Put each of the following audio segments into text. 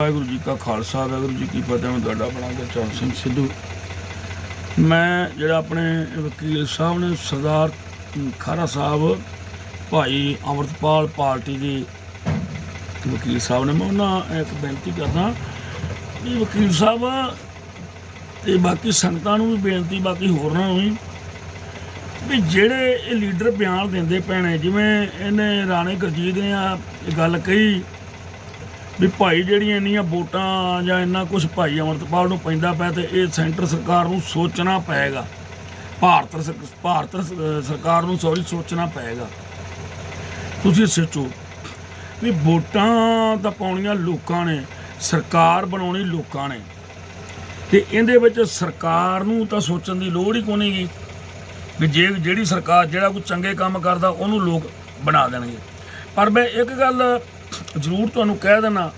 ਵਾਹਿਗੁਰੂ ਜੀ ਕਾ ਖਾਲਸਾ, ਵਾਹਿਗੁਰੂ ਜੀ ਕੀ ਫਤਿਹ, ਮੈਂ ਤੁਹਾਡਾ ਆਪਣਾ ਗੁਰਚਰਨ ਸਿੰਘ ਸਿੱਧੂ। ਮੈਂ ਜਿਹੜਾ ਆਪਣੇ ਵਕੀਲ ਸਾਹਿਬ ਨੇ ਸਰਦਾਰ ਖਾਰਾ ਸਾਹਿਬ, ਭਾਈ ਅਮਰਤਪਾਲ ਪਾਰਟੀ ਦੇ ਵਕੀਲ ਸਾਹਿਬ ਨੇ, ਮੈਂ ਉਹਨਾਂ ਇੱਕ ਬੇਨਤੀ ਕਰਦਾ ਵੀ ਵਕੀਲ ਸਾਹਿਬ, ਤੇ ਬਾਕੀ ਸੰਗਤਾਂ ਨੂੰ ਵੀ ਬੇਨਤੀ, ਬਾਕੀ ਹੋਰਨਾਂ ਨੂੰ ਵੀ ਵੀ ਜਿਹੜੇ ਇਹ ਲੀਡਰ ਬਿਆਨ ਦਿੰਦੇ ਪੈਣੇ, ਜਿਵੇਂ ਇਹਨੇ ਰਾਣੇ ਗੁਰਜੀਤ ਨੇ ਆ ਇਹ ਗੱਲ ਕਹੀ ਵੀ ਭਾਈ ਜਿਹੜੀਆਂ ਇੰਨੀਆਂ ਵੋਟਾਂ ਜਾਂ ਇੰਨਾ ਕੁਝ ਭਾਈ ਅਮਰਤਪਾਲ ਨੂੰ ਪੈਂਦਾ ਪਿਆ ਤੇ ਇਹ ਸੈਂਟਰ ਸਰਕਾਰ ਨੂੰ ਸੋਚਣਾ ਪਏਗਾ। ਭਾਰਤ ਸਰ- ਭਾਰਤ ਸਰਕਾਰ ਨੂੰ ਸੌਰੀ ਸੋਚਣਾ ਪਏਗਾ। ਤੁਸੀਂ ਸੋਚੋ ਵੀ ਵੋਟਾਂ ਤਾਂ ਪਾਉਣੀਆਂ ਲੋਕਾਂ ਨੇ, ਸਰਕਾਰ ਬਣਾਉਣੀ ਲੋਕਾਂ ਨੇ। ਤੇ ਇਹਦੇ ਵਿੱਚ ਸਰਕਾਰ ਨੂੰ ਤਾਂ ਸੋਚਣ ਦੀ ਲੋੜ ਹੀ ਕੋਈ ਨਹੀਂਗੀ ਵੀ ਜੇ ਜਿਹੜੀ ਸਰਕਾਰ, ਜਿਹੜਾ ਕੋਈ ਚੰਗੇ ਕੰਮ ਕਰਦਾ, ਉਹਨੂੰ ਲੋਕ ਬਣਾ ਦੇਣਗੇ। ਪਰ ਮੈਂ ਇੱਕ ਗੱਲ ਜ਼ਰੂਰ ਤੁਹਾਨੂੰ ਕਹਿ ਦੇਣਾ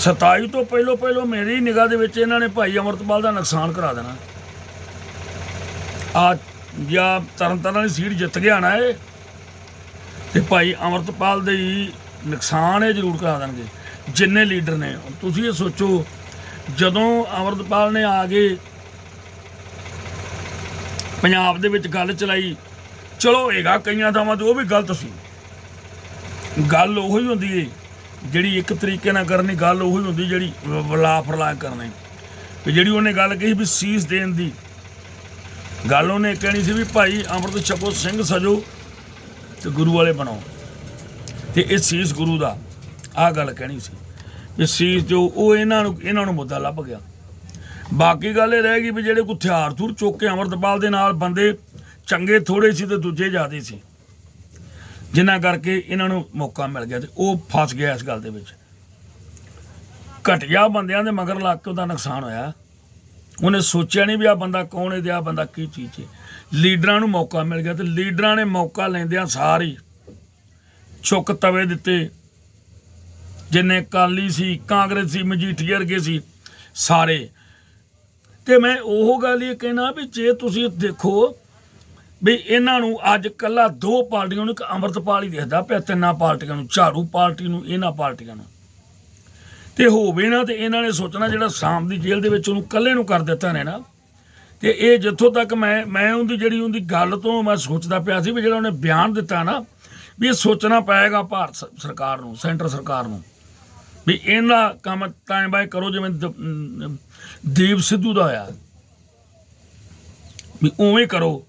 27 ਤੋਂ ਪਹਿਲੋਂ ਪਹਿਲੋਂ ਮੇਰੀ ਨਿਗਾਹ ਦੇ ਵਿੱਚ ਇਹਨਾਂ ਨੇ ਭਾਈ ਅਮਰਤਪਾਲ ਦਾ ਨੁਕਸਾਨ ਕਰਾ ਦੇਣਾ। ਆ ਜਾਂ ਤਰਨਤਾਰਨ ਵਾਲੀ ਸੀਟ ਜਿੱਤ ਗਿਆ ਨਾ ਇਹ ਤੇ ਭਾਈ ਅਮਰਤਪਾਲ ਦੇ ਨੁਕਸਾਨ ਇਹ ਜ਼ਰੂਰ ਕਰਾ ਦੇਣਗੇ, ਜਿੰਨੇ ਲੀਡਰ ਨੇ। ਤੁਸੀਂ ਇਹ ਸੋਚੋ, ਜਦੋਂ ਅਮਰਤਪਾਲ ਨੇ ਆ ਕੇ ਪੰਜਾਬ ਦੇ ਵਿੱਚ ਗੱਲ ਚਲਾਈ, ਚਲੋ ਹੈਗਾ ਕਈਆਂ ਥਾਵਾਂ ਤੇ ਉਹ ਵੀ ਗਲਤ ਸੀ। ਗੱਲ ਉਹੀ ਹੁੰਦੀ ਏ, ਜਿਹੜੀ ਇੱਕ ਤਰੀਕੇ ਨਾਲ ਕਰਨੀ, ਗੱਲ ਉਹੀ ਹੁੰਦੀ ਜਿਹੜੀ ਵਲਾ ਫਰਲਾ ਕਰਨੀ। ਤੇ ਜਿਹੜੀ ਉਹਨੇ ਗੱਲ ਕਹੀ ਵੀ ਸੀਸ ਦੇਣ ਦੀ, ਗੱਲ ਉਹਨੇ ਕਹਿਣੀ ਸੀ ਵੀ ਭਾਈ ਅੰਮ੍ਰਿਤ ਛਕੋ, ਸਿੰਘ ਸਜੋ ਤੇ ਗੁਰੂ ਵਾਲੇ ਬਣਾਓ। ਤੇ ਇਹ ਸੀਸ ਗੁਰੂ ਦਾ, ਆਹ ਗੱਲ ਕਹਿਣੀ ਸੀ। ਵੀ ਸੀਸ ਜੋ, ਉਹ ਇਹਨਾਂ ਨੂੰ ਇਹਨਾਂ ਨੂੰ ਮੁੱਦਾ ਲੱਭ ਗਿਆ। ਬਾਕੀ ਗੱਲ ਇਹ ਰਹਿ ਗਈ ਵੀ ਜਿਹੜੇ ਕੋ ਹਥਿਆਰ ਥੁਰ ਚੁੱਕ ਕੇ ਅਮਰਤਪਾਲ ਦੇ ਨਾਲ ਬੰਦੇ ਚੰਗੇ ਥੋੜੇ ਸੀ ਤੇ ਦੂਜੇ ਜ਼ਿਆਦੇ ਸੀ। ਜਿਨ੍ਹਾਂ ਕਰਕੇ ਇਹਨਾਂ ਨੂੰ ਮੌਕਾ ਮਿਲ ਗਿਆ ਤੇ ਉਹ ਫਸ ਗਿਆ ਇਸ ਗੱਲ ਦੇ ਵਿੱਚ। ਘਟਿਆ ਬੰਦਿਆਂ ਦੇ ਮਗਰ ਲੱਗ ਕੇ ਉਹਦਾ ਨੁਕਸਾਨ ਹੋਇਆ। ਉਹਨੇ ਸੋਚਿਆ ਨਹੀਂ ਵੀ ਆ ਬੰਦਾ ਕੌਣ ਹੈ ਤੇ ਆ ਬੰਦਾ ਕੀ ਚੀਜ਼ ਹੈ। ਲੀਡਰਾਂ ਨੂੰ ਮੌਕਾ ਮਿਲ ਗਿਆ ਤੇ ਲੀਡਰਾਂ ਨੇ ਮੌਕਾ ਲੈਂਦਿਆਂ ਸਾਰੀ ਚੁੱਕ ਤਵੇ ਦਿੱਤੇ। ਜਿੰਨੇ ਕਾਲੀ ਸੀ, ਕਾਂਗਰਸ ਸੀ, ਮਜੀਠੀਆ ਵਰਗੇ ਸੀ, ਸਾਰੇ। ਤੇ ਮੈਂ ਉਹ ਗੱਲ ਇਹ ਕਹਿਣਾ ਵੀ ਜੇ ਤੁਸੀਂ ਦੇਖੋ ਵੀ ਇਹਨਾਂ ਨੂੰ ਅੱਜ ਕੱਲਾ ਦੋ ਪਾਰਟੀਆਂ ਨੂੰ ਇੱਕ ਅੰਮ੍ਰਿਤਪਾਲ ਹੀ ਦਿਖਦਾ ਪਿਆ, ਤਿੰਨਾਂ ਪਾਰਟੀਆਂ ਨੂੰ, ਝਾੜੂ ਪਾਰਟੀ ਨੂੰ, ਇਹਨਾਂ ਪਾਰਟੀਆਂ ਨੂੰ। ਤੇ ਹੋਵੇ ਨਾ ਤੇ ਇਹਨਾਂ ਨੇ ਸੋਚਣਾ ਜਿਹੜਾ ਸ਼ਾਮ ਦੀ ਜੇਲ੍ਹ ਦੇ ਵਿੱਚ ਉਹਨੂੰ ਕੱਲੇ ਨੂੰ ਕਰ ਦਿੱਤਾ ਨੇ ਨਾ, ਤੇ ਇਹ ਜਿੱਥੋਂ ਤੱਕ ਮੈਂ ਮੈਂ ਉਹਦੀ ਜਿਹੜੀ ਉਹਦੀ ਗੱਲ ਤੋਂ ਮੈਂ ਸੋਚਦਾ ਪਿਆ ਸੀ ਵੀ ਜਿਹੜਾ ਉਹਨੇ ਬਿਆਨ ਦਿੱਤਾ ਨਾ, ਵੀ ਇਹ ਸੋਚਣਾ ਪਏਗਾ ਭਾਰਤ ਸਰਕਾਰ ਨੂੰ, ਸੈਂਟਰ ਸਰਕਾਰ ਨੂੰ, ਵੀ ਇਹਨਾਂ ਕੰਮ ਤਾਂ ਬਾਈ ਕਰੋ ਜਿਵੇਂ ਦੀਪ ਸਿੱਧੂ ਦਾ ਹੋਇਆ। ਵੀ ਉਵੇਂ ਕਰੋ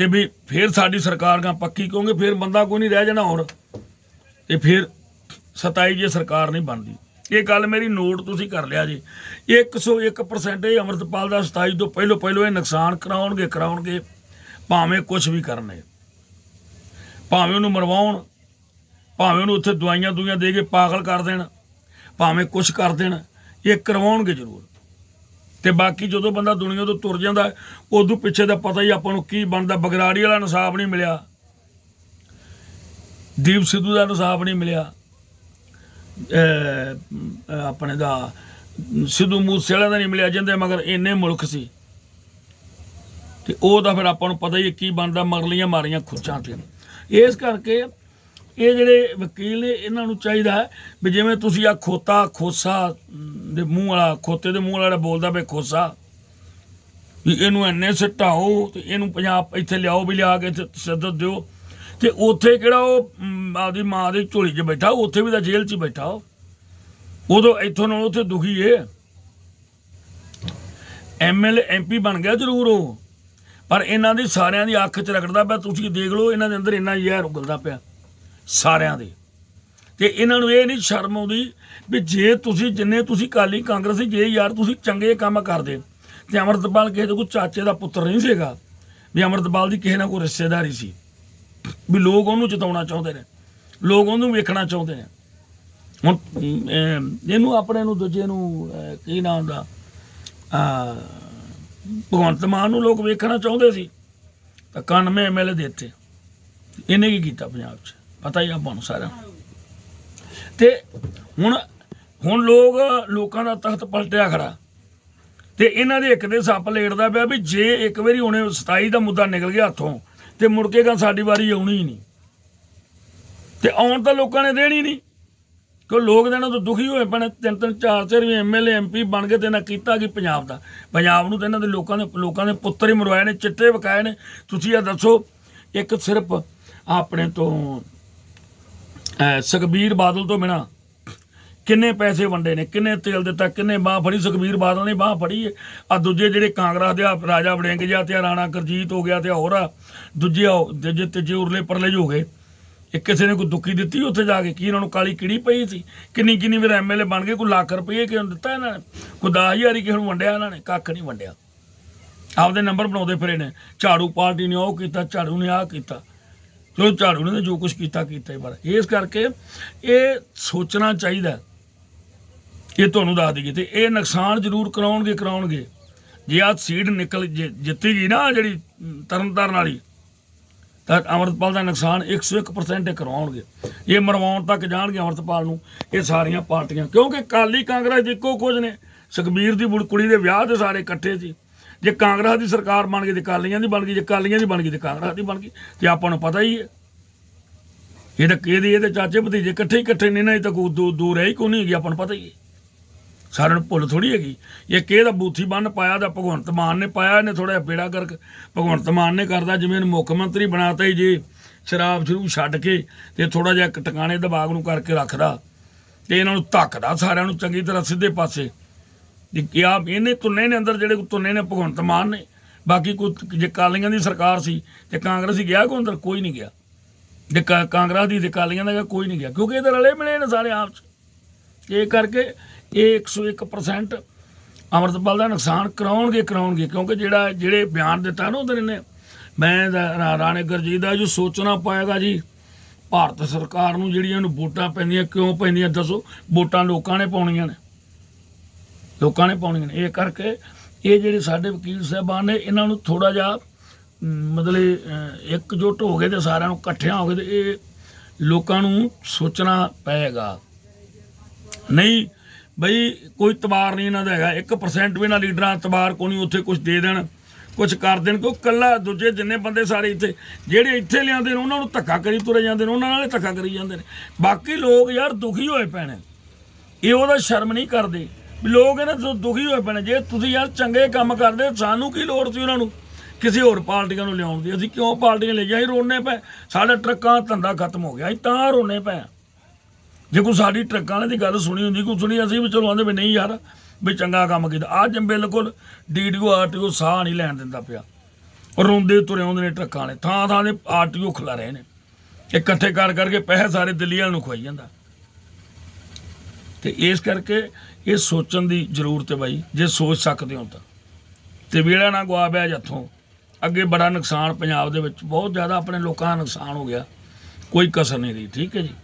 ਤੇ ਵੀ ਫਿਰ ਸਾਡੀ ਸਰਕਾਰ ਗਾ ਪੱਕੀ, ਕਿਉਂਕਿ ਫਿਰ ਬੰਦਾ ਕੋਈ ਨਹੀਂ ਰਹਿ ਜਾਣਾ ਹੋਰ। ਤੇ ਫਿਰ 27 ਜੇ ਸਰਕਾਰ ਨਹੀਂ ਬਣਦੀ। ਇਹ ਗੱਲ ਮੇਰੀ ਨੋਟ ਤੁਸੀਂ ਕਰ ਲਿਆ ਜੀ। 101% ਇਹ ਅਮਰਤਪਾਲ ਦਾ 27 ਤੋਂ ਪਹਿਲੋਂ ਪਹਿਲੋਂ ਇਹ ਨੁਕਸਾਨ ਕਰਾਉਣਗੇ ਕਰਾਉਣਗੇ, ਭਾਵੇਂ ਕੁਝ ਵੀ ਕਰਨੇ। ਭਾਵੇਂ ਉਹਨੂੰ ਮਰਵਾਉਣ, ਭਾਵੇਂ ਉਹਨੂੰ ਉੱਥੇ ਦਵਾਈਆਂ ਦੁਈਆਂ ਦੇ ਕੇ ਪਾਗਲ ਕਰ ਦੇਣ, ਭਾਵੇਂ ਕੁਝ ਕਰ ਦੇਣ, ਇਹ ਕਰਵਾਉਣਗੇ ਜ਼ਰੂਰ। ਤੇ ਬਾਕੀ ਜਦੋਂ ਬੰਦਾ ਦੁਨੀਆ ਤੋਂ ਤੁਰ ਜਾਂਦਾ, ਉਦੋਂ ਪਿੱਛੇ ਦਾ ਪਤਾ ਹੀ ਆਪਾਂ ਨੂੰ ਕੀ ਬਣਦਾ। ਬਗਰਾੜੀ ਵਾਲਾ ਇਨਸਾਫ ਨਹੀਂ ਮਿਲਿਆ। ਦੀਪ ਸਿੱਧੂ ਦਾ ਇਨਸਾਫ ਨਹੀਂ ਮਿਲਿਆ। ਆਪਣੇ ਦਾ, ਸਿੱਧੂ ਮੂਸੇਵਾਲਾ ਦਾ ਨਹੀਂ ਮਿਲਿਆ ਜਿੰਦੇ ਮਗਰ ਇੰਨੇ ਮੁਲਕ ਸੀ। ਤੇ ਉਹ ਤਾਂ ਫਿਰ ਆਪਾਂ ਨੂੰ ਪਤਾ ਹੀ ਕੀ ਬਣਦਾ ਮਗਲੀਆਂ ਮਾਰੀਆਂ ਖੁੱਚਾਂ ਤੇ। ਇਸ ਕਰਕੇ ਇਹ ਜਿਹੜੇ ਵਕੀਲ ਨੇ, ਇਹਨਾਂ ਨੂੰ ਚਾਹੀਦਾ ਵੀ ਜਿਵੇਂ ਤੁਸੀਂ ਆ ਖੋਤਾ, ਖੋਸਾ ਦੇ ਮੂੰਹ ਵਾਲਾ, ਖੋਤੇ ਦੇ ਮੂੰਹ ਵਾਲਾ ਬੋਲਦਾ ਵੀ ਖੋਸਾ, ਵੀ ਇਹਨੂੰ ਐਨੇ ਸਟਾਓ ਤੇ ਇਹਨੂੰ ਪੰਜਾਬ ਇੱਥੇ ਲਿਆਓ ਵੀ ਲਿਆ ਕੇ ਇੱਥੇ ਸੱਦਤ ਦਿਓ ਤੇ ਉੱਥੇ ਕਿਹੜਾ ਉਹ ਆਪਦੀ ਮਾਂ ਦੀ ਝੋਲੀ 'ਚ ਬੈਠਾ, ਉੱਥੇ ਵੀ ਤਾਂ ਜੇਲ੍ਹ 'ਚ ਬੈਠਾ ਉਹ। ਉਦੋਂ ਇੱਥੋਂ ਨਾਲ ਉੱਥੇ ਦੁਖੀ ਏ ਐਮਐਲਏ ਐਮਪੀ ਬਣ ਗਿਆ ਜ਼ਰੂਰ ਉਹ। ਪਰ ਇਹਨਾਂ ਦੀ ਸਾਰਿਆਂ ਦੀ ਅੱਖ 'ਚ ਰਗੜਦਾ ਪਿਆ, ਤੁਸੀਂ ਦੇਖ ਲਓ, ਇਹਨਾਂ ਦੇ ਅੰਦਰ ਇੰਨਾ ਜ਼ਹਿਰ ਉਗਲਦਾ ਪਿਆ। ਸਾਰਿਆਂ ਦੇ। ਤੇ ਇਹਨਾਂ ਨੂੰ ਇਹ ਨਹੀਂ ਸ਼ਰਮ ਆਉਂਦੀ ਵੀ ਜੇ ਤੁਸੀਂ ਜਿੰਨੇ ਤੁਸੀਂ ਕਾਲੀ ਕਾਂਗਰਸੀ ਜੇ ਯਾਰ ਤੁਸੀਂ ਚੰਗੇ ਕੰਮ ਕਰਦੇ। ਤੇ ਅਮਰਤਪਾਲ ਕਿਸੇ ਦੇ ਕੋਈ ਚਾਚੇ ਦਾ ਪੁੱਤਰ ਨਹੀਂ ਸੀਗਾ, ਵੀ ਅਮਰਤਪਾਲ ਦੀ ਕਿਸੇ ਨਾ ਕੋਈ ਰਿਸ਼ਤੇਦਾਰੀ ਸੀ। ਵੀ ਲੋਕ ਉਹਨੂੰ ਜਿਤਾਉਣਾ ਚਾਹੁੰਦੇ ਨੇ, ਲੋਕ ਉਹਨੂੰ ਵੇਖਣਾ ਚਾਹੁੰਦੇ ਨੇ। ਹੁਣ ਇਹਨੂੰ ਆਪਣੇ ਨੂੰ ਦੂਜੇ ਨੂੰ ਕੀ ਨਾਮ ਦਾ ਆ ਭਗਵੰਤ ਮਾਨ ਨੂੰ ਲੋਕ ਵੇਖਣਾ ਚਾਹੁੰਦੇ ਸੀ। ਤਾਂ 91 ਐਮਐਲਏ ਦਿੱਤੇ ਇਹਨੇ ਕੀ ਕੀਤਾ ਪੰਜਾਬ 'ਚ? ਪਤਾ ਹੀ ਆਪਾਂ ਨੂੰ ਸਾਰਿਆਂ ਨੂੰ। ਤੇ ਹੁਣ ਹੁਣ ਲੋਕ ਲੋਕਾਂ ਦਾ ਤਖਤ ਪਲਟਿਆ ਖੜਾ। ਤੇ ਇਹਨਾਂ ਦੇ ਇੱਕ ਦੇ ਸੱਪ ਲੇੜਦਾ ਪਿਆ ਵੀ ਜੇ ਇੱਕ ਵਾਰੀ ਉਹਨੇ 27 ਦਾ ਮੁੱਦਾ ਨਿਕਲ ਗਿਆ ਹੱਥੋਂ, ਤੇ ਮੁੜ ਕੇ ਗਾ ਸਾਡੀ ਵਾਰੀ ਆਉਣੀ ਹੀ ਨਹੀਂ। ਤੇ ਆਉਣ ਤਾਂ ਲੋਕਾਂ ਨੇ ਦੇਣੀ ਨਹੀਂ। ਕਿਉਂ ਲੋਕ ਦੇ ਨਾਲ ਤੋਂ ਦੁਖੀ ਹੋਏ ਪਏ ਤਿੰਨ ਤਿੰਨ, ਚਾਰ ਚਾਰ ਵੀ ਐਮਐਲਏ ਐਮਪੀ ਬਣ ਗਏ ਤੇ ਇਹਨਾਂ ਕੀਤਾ ਕੀ ਪੰਜਾਬ ਦਾ। ਪੰਜਾਬ ਨੂੰ ਤੇ ਇਹਨਾਂ ਦੇ ਲੋਕਾਂ ਦੇ ਲੋਕਾਂ ਦੇ ਪੁੱਤਰ ਹੀ ਮਰਵਾਏ ਨੇ, ਚਿੱਟੇ ਵਕਾਏ ਨੇ। ਤੁਸੀਂ ਇਹ ਦੱਸੋ, ਇੱਕ ਸਿਰਫ ਆਪਣੇ ਤੋਂ ਸੁਖਬੀਰ ਬਾਦਲ ਤੋਂ ਬਿਨਾ ਕਿੰਨੇ ਪੈਸੇ ਵੰਡੇ ਨੇ, ਕਿੰਨੇ ਤੇਲ ਦਿੱਤਾ, ਕਿੰਨੇ ਬਾਹ ਫੜੀ? ਸੁਖਬੀਰ ਬਾਦਲ ਨੇ ਬਾਹ ਫੜੀ ਆ ਦੂਜੇ ਜਿਹੜੇ ਕਾਂਗਰਸ ਦੇ ਆ ਰਾਜਾ ਵੜਿੰਗ ਜਾਂ ਤੇ ਰਾਣਾ ਕਰਜੀਤ ਹੋ ਗਿਆ ਤੇ ਹੋਰ ਆ, ਦੂਜੇ ਉਹ ਦੂਜੇ ਤੀਜੇ ਉਰਲੇ ਪਰਲੇ ਹੋ ਗਏ। ਇੱਕ ਕਿਸੇ ਨੇ ਕੋਈ ਦੁੱਖੀ ਦਿੱਤੀ ਉੱਥੇ ਜਾ ਕੇ? ਕੀ ਇਹਨਾਂ ਨੂੰ ਕਾਲੀ ਕਿੜੀ ਪਈ ਸੀ? ਕਿੰਨੀ ਕਿੰਨੀ ਵਾਰ ਐਮਐਲਏ ਬਣ ਗਏ? ਕੋਈ ਲੱਖ ਰੁਪਏ ਕਿਉਂ ਦਿੱਤਾ ਇਹਨਾਂ ਨੇ? ਕੋਈ 10000 ਹੀ ਕਿਸੇ ਨੂੰ ਵੰਡਿਆ ਇਹਨਾਂ ਨੇ? ਕੱਖ ਨਹੀਂ ਵੰਡਿਆ। ਆਪਦੇ ਨੰਬਰ ਬਣਾਉਂਦੇ ਫਿਰੇ ਨੇ। ਝਾੜੂ ਪਾਰਟੀ ਨੇ ਉਹ ਕੀਤਾ, ਝਾੜੂ ਨੇ ਆਹ ਕੀਤਾ। ਜੋ ਝਾੜੂ ਨੇ ਜੋ ਕੁਝ ਕੀਤਾ ਕੀਤਾ ਹੀ ਪਰ ਇਸ ਕਰਕੇ ਇਹ ਸੋਚਣਾ ਚਾਹੀਦਾ ਇਹ ਤੁਹਾਨੂੰ ਦੱਸ ਦਈਏ ਤੇ ਇਹ ਨੁਕਸਾਨ ਜ਼ਰੂਰ ਕਰਾਉਣਗੇ ਕਰਾਉਣਗੇ। ਜੇ ਆ ਸੀਟ ਨਿਕਲ ਜਿੱਤੀ ਗਈ ਨਾ ਜਿਹੜੀ ਅਮ, ਤਰਨਤਾਰਨ ਵਾਲੀ ਤਾਂ ਅਮਰਤਪਾਲ ਦਾ ਨੁਕਸਾਨ 101% ਇਹ ਕਰਵਾਉਣਗੇ ਇਹ ਮਰਵਾਉਣ ਤੱਕ ਜਾਣਗੇ ਅਮਰਤਪਾਲ ਨੂੰ ਇਹ ਸਾਰੀਆਂ ਪਾਰਟੀਆਂ। ਕਿਉਂਕਿ ਕਾਲੀ ਕਾਂਗਰਸ ਇੱਕੋ ਕੁਝ ਨੇ। ਸੁਖਬੀਰ ਦੀ ਬੁੜ- ਕੁੜੀ ਦੇ ਵਿਆਹ 'ਤੇ ਸਾਰੇ ਇਕੱਠੇ ਸੀ। ਜੇ ਕਾਂਗਰਸ ਦੀ ਸਰਕਾਰ ਬਣ ਗਈ ਤੇ ਕਾਲੀਆਂ ਦੀ ਬਣ ਗਈ, ਜੇ ਕਾਲੀਆਂ ਦੀ ਬਣ ਗਈ ਤੇ ਕਾਂਗਰਸ ਦੀ ਬਣ ਗਈ, ਤੇ ਆਪਾਂ ਨੂੰ ਪਤਾ ਹੀ ਹੈ। ਇਹ ਤਾਂ ਕਿਹਦੇ ਇਹਦੇ ਚਾਚੇ ਭਤੀਜੇ ਇਕੱਠੇ ਹੀ ਇਕੱਠੇ ਨੇ ਨਾ ਇਹ ਤਾਂ ਕੋਈ ਦੂ- ਦੂਰ ਹੈ ਹੀ ਕੋਈ ਨਹੀਂ ਹੈਗੀ, ਆਪਾਂ ਨੂੰ ਪਤਾ ਹੀ ਹੈ। ਸਾਰਿਆਂ ਨੂੰ ਭੁੱਲ ਥੋੜੀ ਹੈਗੀ। ਇਹ ਕਿਹਦਾ ਬੂਥੀ ਬੰਨ ਪਾਇਆ ਦਾ? ਭਗਵੰਤ ਮਾਨ ਨੇ ਪਾਇਆ, ਇਹਨੇ ਥੋੜਾ ਜਿਹਾ ਬੇੜਾ ਕਰਕੇ ਭਗਵੰਤ ਮਾਨ ਨੇ ਕਰਦਾ ਜਿਵੇਂ ਇਹਨੂੰ ਮੁੱਖ ਮੰਤਰੀ ਬਣਾਤਾ ਹੀ ਜੇ ਸ਼ਰਾਬ ਸ਼ੁਰੂ ਛੱਡ ਕੇ ਤੇ ਥੋੜਾ ਜਿਹਾ ਟਿਕਾਣੇ ਦਿਮਾਗ ਨੂੰ ਕਰਕੇ ਰੱਖਦਾ ਤੇ ਇਹਨਾਂ ਨੂੰ ਧੱਕਦਾ, ਸਾਰਿਆਂ ਨੂੰ ਚੰਗੀ ਤਰ੍ਹਾਂ ਸਿੱਧੇ ਪਾਸੇ। ਜੇ ਕਿਹਾ ਇਹਨੇ ਤੁੰਨੇ ਨੇ ਅੰਦਰ ਜਿਹੜੇ ਤੁੰਨੇ ਨੇ ਭਗਵੰਤ ਮਾਨ ਨੇ, ਬਾਕੀ ਕੋਈ ਜੇ ਕਾਲੀਆਂ ਦੀ ਸਰਕਾਰ ਸੀ ਤੇ ਹੀ ਗਿਆ ਕੋ ਅੰਦਰ? ਕੋਈ ਨਹੀਂ ਗਿਆ। ਜੇ ਕਾ- ਕਾਂਗਰਸ ਦੀ ਤੇ ਕਾਲੀਆਂ ਦਾ ਕੋਈ ਨਹੀਂ ਗਿਆ, ਕਿਉਂਕਿ ਇਹਦੇ ਰਲੇ ਮਿਲੇ ਨੇ ਸਾਰੇ ਆਪ 'ਚ। ਇਹ ਕਰਕੇ ਇਹ 101% ਅਮਰਤਪਾਲ ਦਾ ਨੁਕਸਾਨ ਕਰਾਉਣਗੇ ਕਰਾਉਣਗੇ, ਕਿਉਂਕਿ ਜਿਹੜਾ, ਜਿਹੜੇ ਬਿਆਨ ਦਿੱਤਾ ਨਾ ਉਹਦੇ ਨੇ ਮੈਂ ਦਾ- ਰਾਣੇ ਗੁਰਜੀਤ ਦਾ ਜੋ ਸੋਚਣਾ ਪਏਗਾ ਜੀ, ਭਾਰਤ ਸਰਕਾਰ ਨੂੰ ਜਿਹੜੀਆਂ ਨੂੰ ਵੋਟਾਂ ਪੈਂਦੀਆਂ, ਕਿਉਂ ਪੈਂਦੀਆਂ ਦੱਸੋ? ਵੋਟਾਂ ਲੋਕਾਂ ਨੇ ਪਾਉਣੀਆਂ ਨੇ। ਲੋਕਾਂ ਨੇ ਪਾਉਣੀਆਂ ਨੇ। ਇਹ ਕਰਕੇ ਇਹ ਜਿਹੜੇ ਸਾਡੇ ਵਕੀਲ ਸਾਹਿਬਾਨ ਨੇ ਇਹਨਾਂ ਨੂੰ ਥੋੜਾ ਜਿਹਾ ਮਤਲਬ ਅਹ, ਇਕਜੁੱਟ ਹੋ ਗਏ ਤੇ ਸਾਰਿਆਂ ਨੂੰ ਇਕੱਠਿਆਂ ਹੋ ਗਏ ਤੇ ਇਹ ਲੋਕਾਂ ਨੂੰ ਸੋਚਣਾ ਪਏਗਾ। ਨਹੀਂ ਬਈ ਕੋਈ ਤਬਾਰ ਨਹੀਂ ਇਹਨਾਂ ਦਾ ਹੈਗਾ। 1% ਵੀ ਇਹਨਾਂ ਲੀਡਰਾਂ ਤਬਾਰ ਕੋਈ ਨਹੀਂ ਉੱਥੇ ਕੁਝ ਦੇ ਦੇਣ ਕੁਝ ਕਰ ਦੇਣ ਕਿਉਂ ਕੱਲਾ ਦੂਜੇ ਜਿੰਨੇ ਬੰਦੇ ਸਾਰੇ ਇੱਥੇ ਜਿਹੜੇ ਇੱਥੇ ਲਿਆਂਦੇ ਨੇ ਉਹਨਾਂ ਨੂੰ ਧੱਕਾ ਕਰੀ ਤੁਰੇ ਜਾਂਦੇ ਨੇ ਉਹਨਾਂ ਨਾਲੇ ਧੱਕਾ ਕਰੀ ਜਾਂਦੇ ਨੇ। ਬਾਕੀ ਲੋਕ ਯਾਰ ਦੁਖੀ ਹੋਏ ਪੈਣੇ। ਇਹ ਉਹਦਾ ਸ਼ਰਮ ਨਹੀਂ ਕਰਦੇ। ਵੀ ਲੋਕ ਇਹਨਾਂ ਤੋਂ ਦੁਖੀ ਹੋਏ ਪਏ ਨੇ। ਜੇ ਤੁਸੀਂ ਯਾਰ ਚੰਗੇ ਕੰਮ ਕਰਦੇ ਸਾਨੂੰ ਕੀ ਲੋੜ ਸੀ ਉਹਨਾਂ ਨੂੰ? ਕਿਸੇ ਹੋਰ ਪਾਰਟੀਆਂ ਨੂੰ ਲਿਆਉਣ ਦੀ। ਅਸੀਂ ਕਿਉਂ ਪਾਰਟੀਆਂ ਲੈ ਜਾਈ ਰੋਣੇ ਪਏ ਸਾਡਾ ਟਰੱਕਾਂ ਦਾ ਧੰਦਾ ਖਤਮ ਹੋ ਗਿਆ। ਅਸੀਂ ਤਾਂ ਰੋਣੇ ਪਏ ਹਾਂ। ਜੇ ਕੋਈ ਸਾਡੀ ਟਰੱਕਾਂ ਵਾਲੇ ਦੀ ਗੱਲ ਸੁਣੀ ਹੁੰਦੀ, ਕੋਈ ਸੁਣੀ, ਅਸੀਂ ਵੀ ਚਲੋ ਆਂਦੇ ਵੀ ਨਹੀਂ ਯਾਰ, ਵੀ ਚੰਗਾ ਕੰਮ ਕੀਤਾ। ਅੱਜ ਬਿਲਕੁਲ ਡੀਡੀਓ ਆਰਟੀਓ ਸਾਹ ਨਹੀਂ ਲੈਣ ਦਿੰਦਾ ਪਿਆ। ਰੋਂਦੇ ਤੁਰੇ ਆਉਂਦੇ ਨੇ ਟਰੱਕਾਂ ਵਾਲੇ। ਥਾਂ ਥਾਂ ਦੇ ਆਰਟੀਓ ਖਿਲਾ ਰਹੇ ਨੇ। ਇਕੱਠੇ ਕਰ ਕਰਕੇ ਪੈਸੇ ਸਾਰੇ ਦਿੱਲੀ ਵਾਲ ਨੂੰ ਖਵਾਈ ਜਾਂਦਾ। ਤੇ ਇਸ ਕਰਕੇ ਇਹ ਸੋਚਣ ਦੀ ਜ਼ਰੂਰਤ ਹੈ ਬਾਈ, ਜੇ ਸੋਚ ਸਕਦੇ ਹੋ ਤਾਂ। ਤੇ ਵੇਲਾ ਨਾ ਗਵਾ ਬਿਆ ਜੱਥੋਂ ਅੱਗੇ ਬੜਾ ਨੁਕਸਾਨ ਪੰਜਾਬ ਦੇ ਵਿੱਚ ਬਹੁਤ ਜ਼ਿਆਦਾ ਆਪਣੇ ਲੋਕਾਂ ਦਾ ਨੁਕਸਾਨ ਹੋ ਗਿਆ। ਕੋਈ ਕਸਰ ਨਹੀਂ ਰਹੀ, ਠੀਕ ਹੈ ਜੀ।